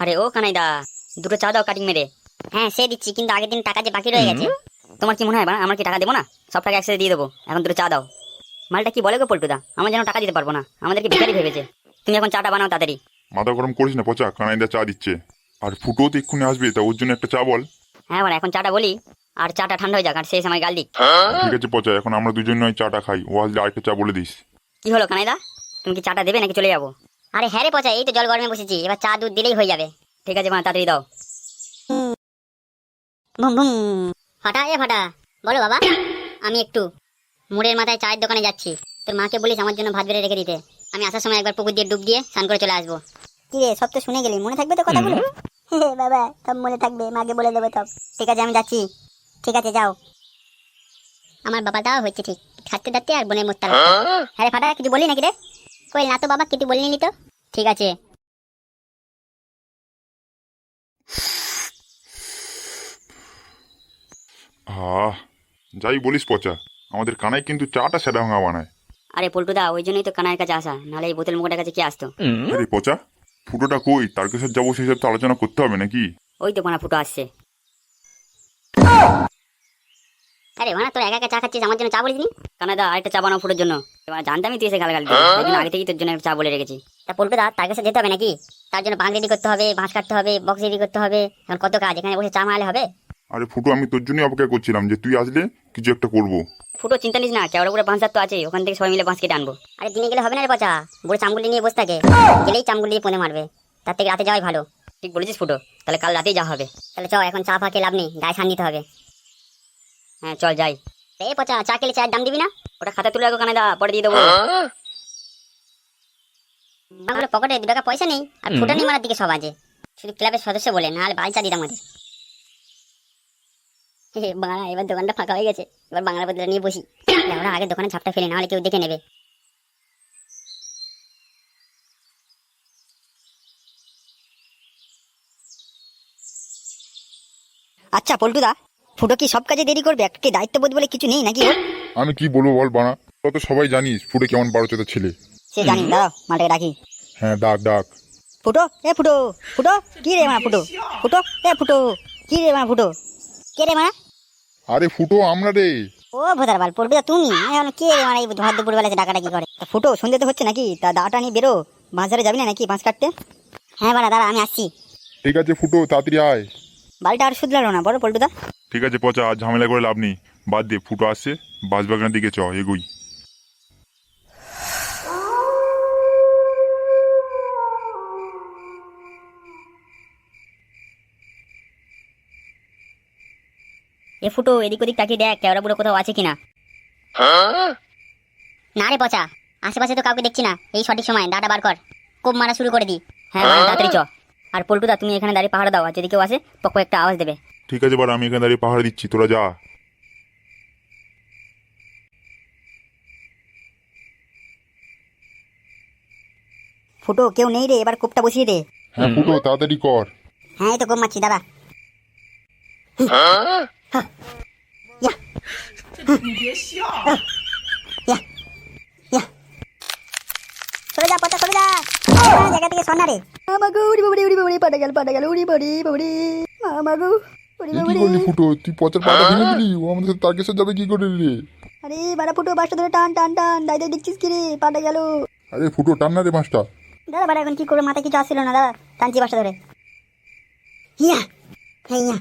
আরে ও কানাইদা দুটো চা দাও কাটিং মেরে। হ্যাঁ সে দিচ্ছি কিন্তু আগের দিন টাকা যে বাকি রয়ে গেছে তোমার কি মনে হয় আমরা কি টাকা দেবো না? সব টাকা একসাথে দিয়ে দেবো এখন দুটো চা দাও। মালটা কি বলে গো পল্টুদা? আমরা যেন টাকা দিতে পারব না আমাদেরকে বেকারি ভেবেছে। তুমি এখন চাটা বানাও তাড়াতাড়ি। মাথা গরম করিস না পচা কানাইদা চা দিচ্ছে। আর ফুটো তো এক্ষুনি আসবে তা ওর জন্য একটা চা বল। হ্যাঁ মানে এখন চাটা বলি আর চাটা ঠান্ডা হয়ে যাক আর সেই সময় গাল দিক। ঠিক আছে পচা এখন আমরা দুজন নয় চাটা খাই ও আসলে আরেকটা চা বলে দিস। কি হলো কানাইদা? তুমি কি চাটা দেবে নাকি চলে যাব? আরে হ্যাঁ রে পচা এই তো জল গরমে বসেছি এবার চা দুধ দিলেই হয়ে যাবে। ঠিক আছে মা তাড়াতাড়ি দাও। বুম বুম ফাটা এ ফাটা। বলো বাবা আমি একটু মোড়ের মাথায় চায়ের দোকানে যাচ্ছি। তোর মাকে বলিস আমার জন্য ভাত বেড়ে রেখে দিতে। আমি আসার সময় একবার পুকুর দিয়ে ডুব দিয়ে স্নান করে চলে আসব। কি রে সব তো শুনে গেলি মনে থাকবে তো কথাগুলো? বাবা সব মনে থাকবে মাকে বলে দেবো সব। ঠিক আছে আমি যাচ্ছি। ঠিক আছে যাও। আমার বাবাটাও হচ্ছে ঠিক। খাটতে দাঁড়তে আর বোনের মোত্তা হ্যাঁ? ফাটা কিছু বলি নাকি রে? কই না তো বাবা কিছু বলিনি তো? ঠিক আছে। আহ যাই বলিস পচা। আমাদের কানাই কিন্তু চাটা সেরা ভাঙা বানায়। আরে পল্টুদা ওই জন্যই তো কানাইয়ের কাছে আসা নাহলে এই বোতল মুখটার কাছে কি আসতো? আরে পচা ফুটোটা কই? তার কাছে যাব সেসব তো আলোচনা করতে হবে নাকি? ওই তো কোনা ফুটো আসছে। আরে ভাড়া তোর একা একা চা খাচ্ছিস আমার জন্য চা বলিস নি কানাইদা আরেকটা চা বানাও ফুটোর জন্য। এবার জানতামই তুই এসে গালাগাল দিবি ওই আগে থেকেই তোর জন্য একটা চা বলে রেখেছি। তা পল্টু দা তার কাছে যেতে হবে নাকি? তার জন্য বাঁক রেডি করতে হবে বাঁশ কাটতে হবে বক্স রেডি করতে হবে। এখন কত কাজ এখানে বসে চা মারলে হবে? আরে ফুটো আমি তোর জন্যই অপেক্ষা করছিলাম যে তুই আসলে কিছু একটা করব। ফুটো চিন্তা নিস না কেওড়া করে বাঁশ তো আছে ওখান থেকে সবাই মিলে বাঁশ কেটে আনব। আরে দিনে গেলে হবে না রে পচা বুড়ো চামগুলি নিয়ে বসে থাকে। গেলেই চামগুলি দিয়ে পোঁদে মারবে তার থেকে রাতে যাওয়াই ভালো। ঠিক বলেছিস ফুটো তাহলে কাল রাতেই যা হবে। তাহলে চ এখন চা ফাঁকে লাভ নেই গায়ে সান দিতে হবে। হ্যাঁ চল যাই। এ পচা চা খেলে চায়ের দাম দিবি না? ওটা খাতা তুলে রাখো কানাইদা পরে দিয়ে দেবো। আমার পকেটে দু টাকা পয়সা নেই আর ফুটানি মারার দিকে সব আছে। শুধু ক্লাবের সদস্য বলে নাহলে বাল চা দিত আমাদের বাংলা এবার দোকানটা ফাঁকা হয়ে গেছে। এবার বাংলা বদলে নিয়ে বসি। আমরা আগে দোকানে ছাপটা ফেলে নাহলে কেউ দেখে নেবে। আচ্ছা পল্টুদা ফুটো কি সব কাজে দেরি করবে? একটা দায়িত্ববোধ বলে কিছু নেই নাকি ওর আমি কি বলব বল বানা তোরা তো সবাই জানিস ফুটো কেমন বারো চোদ্দ ছেলে। সে জানি দাঁড়াও মালটাকে ডাকি হ্যাঁ ডাক ডাক। ফুটো এ ফুটো ফুটো কি রে মা ফুটো? ফুটো এ ফুটো কি রে মা ফুটো? কে রে মা? আরে ফুটো আমরা রে। ও ভোদার বাল পড়বে তুমি। এখন কে রে মানে এই ভর দুপুর বেলা ডাকাটা কি করে? তা ফুটো শুনতে তো হচ্ছে নাকি? তা দাটা নিয়ে বেরো। বাঁশ ধারে যাবি না নাকি বাঁশ কাটতে? হ্যাঁ বাড়া দাঁড়া আমি আসছি। ঠিক আছে ফুটো তাড়াতাড়ি আয়। বাড়িটা আর শুধলালো না বড় পল্টুদা। ঠিক আছে, পচা, আর ঝামেলা করে লাভ নেই। বাদ দে, ফুটো আসছে বাসবাগানের দিকে চ, এগুই। এ ফুটো, এদিক ওদিক তাকিয়ে দেখ কেওড়া বুড়ো কোথাও আছে কিনা। না রে পচা, আশেপাশে তো কাউকে দেখছি না। এই সঠিক সময় দাটা বার কর। কোপ মারা শুরু করে দি। হ্যাঁ তাড়াতাড়ি চ। আর পল্টুদা, তুমি এখানে দাঁড়িয়ে পাহাড় দাও যদি কেউ আসে পক্ষ একটা আওয়াজ দেবে। ঠিক আছে বার আমি এখানে দাঁড়িয়ে পাহাড় দিচ্ছি তোরা যা। ফুটো কেউ নেই রে এবার কোপটা বসিয়ে দে। হ্যাঁ ফুটো তাড়াতাড়ি কর। হ্যাঁ এই তো কোপ মারছি দাঁড়া সরে যা পচা সরে যা। জায়গা থেকে সন্না রে। আমাগো উড়ি বাবড়ি উড়ি বাবড়ি পাটা গেল পাটা গেল উড়ি বাড়ি বাবড়ি আমাগো এ কি বাবড়ি করলি ফুটো? তুই পচার পাটা ভেঙে দিলি? ও আমাদের সাথে তার যাবে কি করে রে? আরে বাড়া ফুটো বাসটা ধরে টান টান টান। দেখছিস কি রে? পাটা গেল। আরে ফুটো টান না রে দাদা বাড়া এখন কি করবে? মাথায় কিছু আসছিল না দাদা টানছি বাসা ধরে। হিয়া হ্যাঁ ইয়া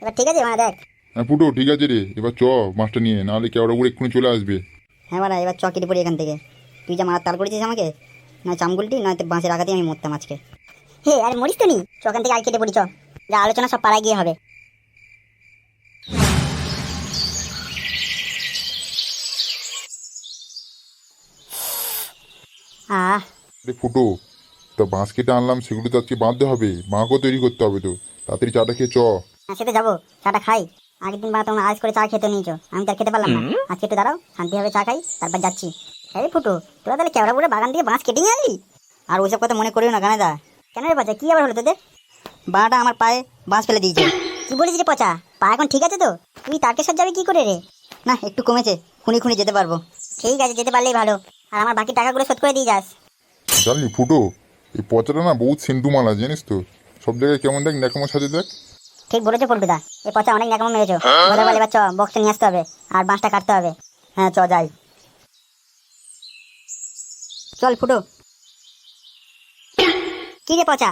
এবার ঠিক আছে দেখ। হ্যাঁ ফুটো ঠিক আছে রে। এবার চ মাছটা নিয়ে। নাহলে কেওড়া উড়ে এক্ষুনি চলে আসবে। হ্যাঁ বাড়া এবার চকেটে পড়ি এখান থেকে। তুই যা মারার তাল করেছিস আমাকে না চামগুলটি নয়তো বাঁশের আঘাতে আমি মরতাম আজকে। হে আরে মরিস তো নি? চকান থেকে আর কেটে পড়ি চ। যা আলোচনা সব পাড়ায় গিয়ে হবে। আহ। রে ফুটো তা বাঁশ কেটে আনলাম সেগুলো তো আজকে বাঁধতে হবে। মাকেও তৈরি করতে হবে তো। তাড়াতাড়ি চাটা খেয়ে চ। হ্যাঁ সে তো যাব চাটা খাই। আগের দিন বা তোমরা আজ করে চা খেতে নিয়েছো। আমি তো আর খেতে পারলাম না। আজকে একটু দাঁড়াও শান্তিভাবে চা খাই তারপর যাচ্ছি। হ্যাঁ ফুটো তোরা তাহলে কেওড়া বুড়ে বাগান থেকে বাঁশ কেটে নিয়ে আলি আর ওইসব কথা মনে করিও না কানেদা কেন রে বাচ্চা কি আবার হলো তোদের? বাঁটা আমার পায়ে বাঁশ ফেলে দিয়েছে। কি বলেছিস রে পচা? পা এখন ঠিক আছে তো? তুই তারকেশ্বর যাবে কি করে রে? না একটু কমেছে। খুনি খুনি যেতে পারব। ঠিক আছে যেতে পারলেই ভালো। আর আমার বাকি টাকাগুলো শোধ করে দিয়ে যাস। জানলি ফুটো এই পচাটা না বহুত সেন্টু মালা জানিস তো? সব জায়গায় কেমন দেখ ন্যাকামো সাজে দেখ। ঠিক বলেছ পল্টুদা। এই পচা অনেক ন্যাকামো মেরেছো। বলে এবার চ বক্সটা নিয়ে আসতে হবে। আর বাঁশটা কাটতে হবে। হ্যাঁ চ যাই। চল ফুটো। কি রে পচা?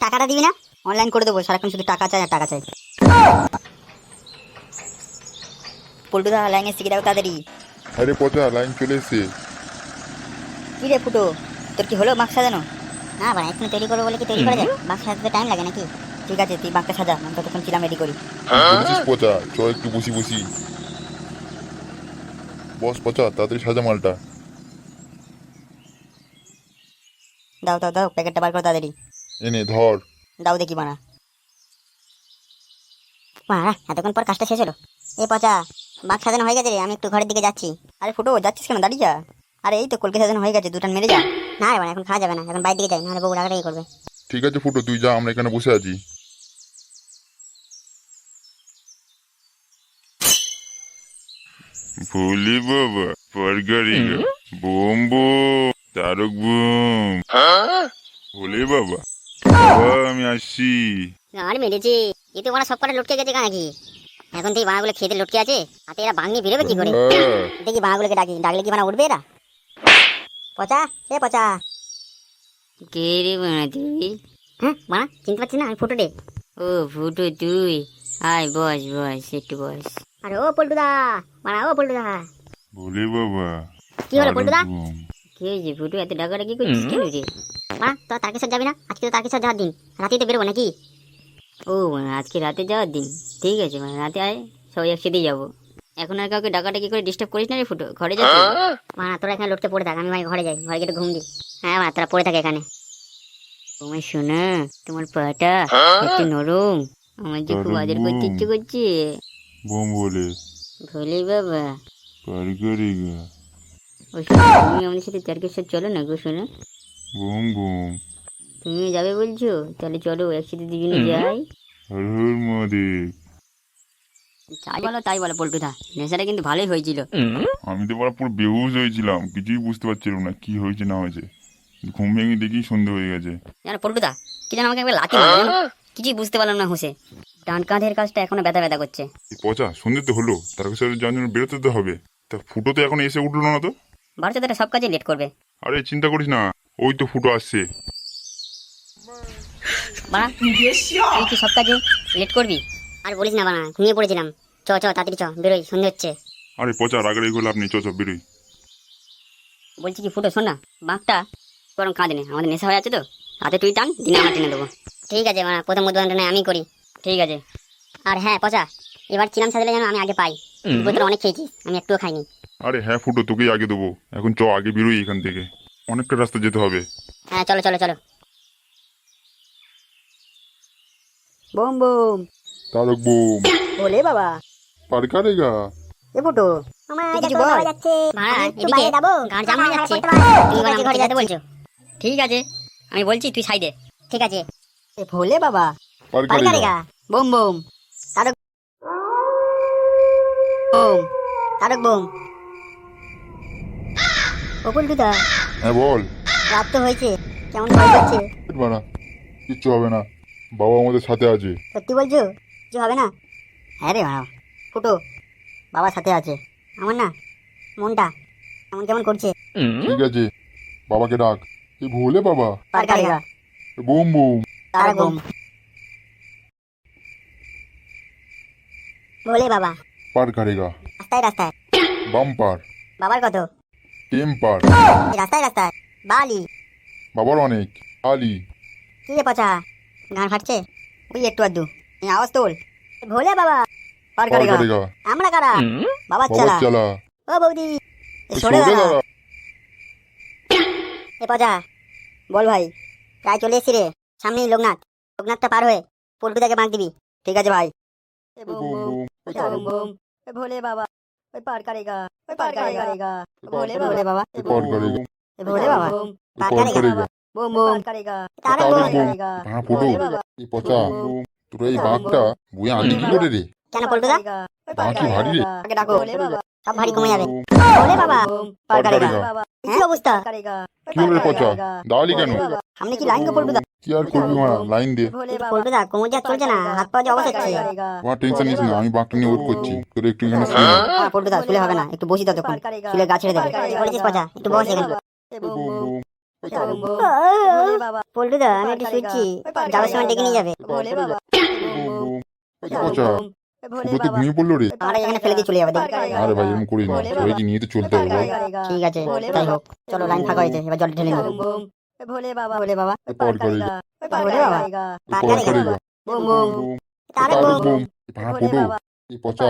টাকাটা দিবি না? অনলাইন করে দেবো সারাক্ষণ শুধু টাকা চাই আর টাকা চাই। পল্টুদা লাইনে শিখে দাও তাড়াতাড়ি? আরে পচা লাইন চলে এসছে। কি রে ফুটো তোর কি হলো মাস্ক সাজানো? না এক্ষুনি তৈরি করব বলে কি তৈরি করে যায়? বাক্স সাজাতে টাইম লাগে নাকি? ঠিক আছে তুই বাঁকটা সাজা আমি ততক্ষণ ছিলাম রেডি করি। বলেছিস পচা? চ একটু বসি বসি। বস পচা তাড়াতাড়ি সাজা মালটা। দাও দাও দাও প্যাকেটটা বার করো তাড়াতাড়ি। এনে ধর। দাও দেখি বানা বাড়া এতক্ষণ পর কাজটা শেষ হলো। এ পচা বাক্স সাজানো হয়ে গেছে রে আমি একটু ঘরের দিকে যাচ্ছি। আরে ফুটো যাচ্ছিস কেন? দাঁড়িয়ে যা। আরে এই তো কলকে সাজানো হয়ে গেছে দুটান মেরে যা। না রে বাড়া এখন খাওয়া যাবে না এখন বাইরের দিকে যাই নাহলে বউ রাগাটাই করবে। ঠিক আছে ফুটো তুই যা আমরা এখানে বসে আছি। ভোলে বাবা পরগারিগা। বোম বোম তারক বোম। ভোলে বাবা বাবা। আমি আসছি আর মেরেছি। এ তো সব কটা লটকে গেছে নাকি এখন থেকে বানাগুলো খেতে লটকে আছে হাতে এরা ভাঙনি বেরোবে কি করে? হ্যাঁ, দেখি বানাগুলোকে ডাকি ডাকলে কি বানা উঠবে এরা? পচা এ পচা। কে রে বানা তুই? হ্যাঁ বানা চিনতে পারছিস না আমি ফটো দে ও ফুটো তুই? আয় বস বস একটু বস। আরে ও পল্টুদা বানা ও পল্টুদা। ভোলে বাবা কি হলো পল্টুদা? কি হয়েছে ফুটো এত ডাকাটা কি করছিস কেন রে? বানা তোর তারকেশ্বর যাবি না? আজকে তো তারকেশ্বর যাওয়ার দিন? রাতেই তো বেরোবো নাকি? ও মানে আজকে রাতে যাওয়ার দিন। ঠিক আছে মানে রাতে আয় সবাই একসাথেই যাব। এখন আর কাউকে ডাকাটা কি করে ডিস্টার্ব করিস না রে ফুটো ঘরে যাচ্ছি বানা তোরা এখানে লটকে পড়ে থাক আমি ভাই ঘরে যাই ঘরে গিয়ে ঘুম হ্যাঁ বানা তোরা পড়ে থাকে এখানে। তোমার শোনা তোমার পাটা একটু নরম। আমার যে খুব আদর করতে ইচ্ছে করছে। বোম বলে। ভোলে বাবা। ও তুমি আমাদের সাথে তারকেশ্বর চলো না গো শোনা। বোম বোম তুমিও যাবে বলছো? তাহলে চলো একসাথে দুজনে যাই। হর হর মহাদেব। তাই বলো তাই বলো পল্টুদা নেশাটা কিন্তু ভালোই হয়েছিল। আমি তো বড় পুরো বেহুশ হয়েছিলাম কিছুই বুঝতে পারছিলাম না কি হয়েছে না হয়েছে। ঘুম ভেঙে দেখি সন্ধে হয়ে গেছে। জানো পল্টুদা কি যেন আমাকে একবার লাথি মারলো। কিছুই বুঝতে পারলাম না হুসে ডান কাঁধের কাজটা এখনও ব্যথা ব্যথা করছে। পচা সন্ধে তো হলো তার কাছে যাওয়ার জন্য বেরোতে তো হবে। তা ফুটো তো এখন এসে উঠল না তো? বাচ্চাদের সব কাজে লেট করবে। আরে চিন্তা করিস না। ওই তো ফুটো আসছে। বাড়া তুই কি সব কাজে লেট করবি? আর বলিস না বানা ঘুমিয়ে পড়েছিলাম। চ চ তাড়াতাড়ি চ বেরোই সন্ধে হচ্ছে। আরে পচা আপনি চো চো বেরোই। বলছি কি ফুটো শোন না বাঁকটা কাঁদে নে আমাদের নেশা হয়ে আছে তো রাতে তুই টান দিনে আমার টেনে দেবো। ঠিক আছে বানা প্রথম নয় আমি করি। ঠিক আছে। আর হ্যাঁ পচা এবার চিলাম সাজালে যেন আমি আগে পাই। অনেক খেয়েছি আমি একটুও খাইনি। আরে হ্যাঁ ফুটো তোকেই আগে দেবো। এখন চ আগে বেরোই এখান থেকে। অনেকটা রাস্তা যেতে হবে। হ্যাঁ চলো চলো চলো। বোম বোম। তারক বোম। বলে বাবা। পারকারেগা এ ফুটো। আমার কিছু বল। ভাড়া এদিকে। গাড় জাম হয়ে যাচ্ছে। তুমি বলে ঘরে যেতে বলছো ঠিক আছে। আমি বলছি তুই সাইডে। ঠিক আছে। এ ভোলে বাবা। পারকারেগা বোম বোম। তারক বোম। তারক বোম। ও পল্টুদা হ্যাঁ বল। রাত তো হয়েছে। কেমন ভয় করছে বানা কিচ্ছু হবে না। বাবা আমাদের সাথে আছে। সত্যি বলছো? কিছু হবে না? হ্যাঁ রে বাবা। ফুটো বাবার সাথে আছে। আমার না মনটা এমন কেমন করছে। ঠিক আছে। বাবাকে ডাক। এই ভোলে বাবা। পারকারেগা বোম বোম। বোম। বলে বাবা। পারকারেগা রাস্তায় রাস্তায়। বাম্পার। বাবার কত? টেম্পার রাস্তায় রাস্তায়। বালি। বাবার অনেক। আলি। কি রে পচা? গান ফাটছে? ওই একটু আধটু। এই আওয়াজ তোল ভোলে বাবা। পারকারেগা পারকারেগা আমরা কারা? বাবার চালা। চালা। ও বৌদি। সরে দাঁড়া। এ পচা। বল ভাই প্রায় চলে এসছি রে। সামনেই লোকনাথ। লোকনাথটা পার হয়ে পল্টুদাকে বাঁক দিবি। ঠিক আছে ভাই। ভোলে বাবা। ওই पार करेगा বোম বোম বোম। হ্যাঁ এই পচা তোরা এই বাঘটা বয়ে আনলি কি করে রে কেন পল্টুদা বাঁক কি ভারী রে আগে ডাকো সব ভারী কমে যাবে বলে বাবা। পার কারেগা কি অবস্থা? কি হলো পচা? দাঁড়ালি কেন? সামনে কি লাইন গো পল্টুদা কি আর করবি মারা? লাইন দে। পল্টুদা কোমর যা চলছে না হাত পা যে অবস্থা হচ্ছে। তোমার টেনশন নিস না আমি বাঁকটা নিয়ে ওয়েট করছি। তোর একটু এখানে শুয়ে নে। না, শুলে হবে না একটু বসি ততক্ষণ শুলে গা ছেড়ে দেবে। বলেছিস পচা একটু বস এখানে। আমি একটু শুচ্ছি। যাওয়ার সময় ডেকে নিয়ে যাবে। পচা, পড়ল রে? আমরা এখানে ফেলে দিয়ে চলে যাবে আরে ভাই এরকম করিস না। সবাইকে নিয়ে তো চলতে হবে বল। ঠিক আছে তাই হোক চলো লাইন ফাঁকা হয়েছে এবার জল ঢেলে নেব ভোলে বাবা। ভোলে বাবা। পার কারেগা ভোলে বাবা। বুম বুম। তারে বুম। ভাড়া এই পচা।